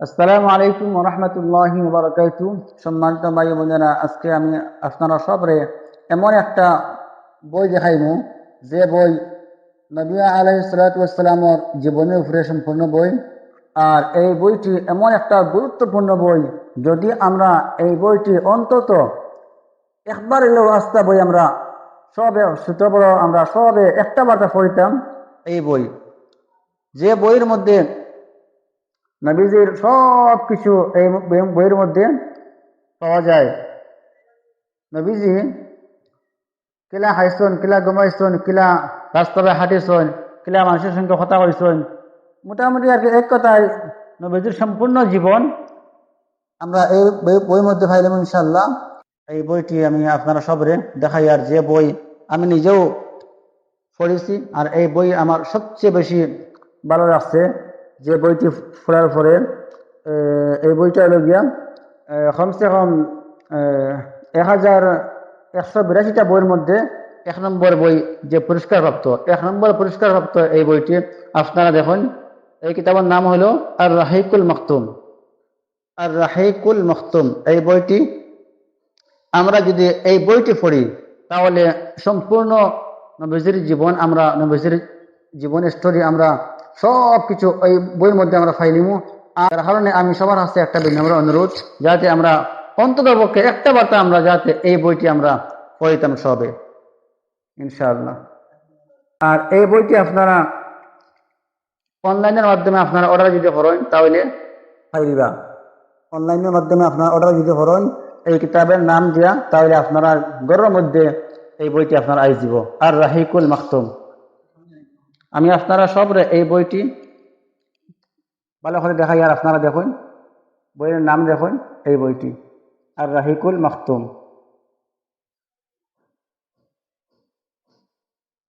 আসসালামু আলাইকুম রহমতুল্লাহি বারকাতু সম্মানিত ভাই বোনেরা, আজকে আমি আপনারা সবরে এমন একটা বই দেখাইমু, যে বই নবী আলহ সালাতামর জীবনের উপরে সম্পূর্ণ বই। আর এই বইটি এমন একটা গুরুত্বপূর্ণ বই, যদি আমরা এই বইটি অন্তত একবার এলেও আস্তা বই আমরা সবে ছোট বড় আমরা সবে একটা বার্তা পড়িতাম, এই বই। যে বইয়ের মধ্যে নবীজির সব কিছু এই বইয়ের মধ্যে পাওয়া যায়। নবীজি কিলা হাইছন কিলা গমাইছন কিলা রাস্তাবে হাঁটিছন কিলা মানুষের সঙ্গে কথা কইছন মোটামুটি আর কি এক কথায় নবীজির সম্পূর্ণ জীবন আমরা এই বই- বইয়ের মধ্যে পাইলাম ইনশাল্লাহ এই বইটি আমি আপনারা সবরে দেখাই, আর যে বই আমি নিজেও পড়েছি, আর এই বই আমার সবচেয়ে বেশি ভালো লাগছে। যে বইটি পড়ার পরে এই বইটা হলো গিয়া কমসে কম এক হাজার একশো বিরাশিটা বইয়ের মধ্যে এক নম্বর বই যে পুরস্কারপ্রাপ্ত এক নম্বর পুরস্কারপ্রাপ্ত এই বইটি আপনারা দেখুন। এই কিতাবের নাম হলো আর রাহিকুল মখতুম। আর রাহিকুল মখতুম, এই বইটি আমরা যদি এই বইটি পড়ি, তাহলে সম্পূর্ণ নবীজির জীবন আমরা, নবীজির জীবন স্টোরি আমরা সব কিছু এই বইয়ের মধ্যে আমরা ফাইলিমু আর কারণে আমি সবার কাছে একটা বিনম্র অনুরোধ, যাতে আমরা অন্তত পক্ষে একটা বার্তা আমরা যাতে এই বইটি আমরা পড়িতাম সবে। ইনশাআল্লাহ। আর এই বইটি আপনারা অনলাইনের মাধ্যমে আপনারা অর্ডার যদি করেন তাহলে পাইবা অনলাইনের মাধ্যমে আপনার অর্ডার যদি করেন এই কিতাবের নাম দিয়া, তাহলে আপনারা ঘরের মধ্যে এই বইটি আপনার আই দিব। আর রাহিকুল মাকতুম আমি আপনারা সব এই বইটি ভালো করে দেখাই আর আপনারা দেখুন। বইয়ের নাম দেখুন, এই বইটি। আর রাহিকুল মাকতুম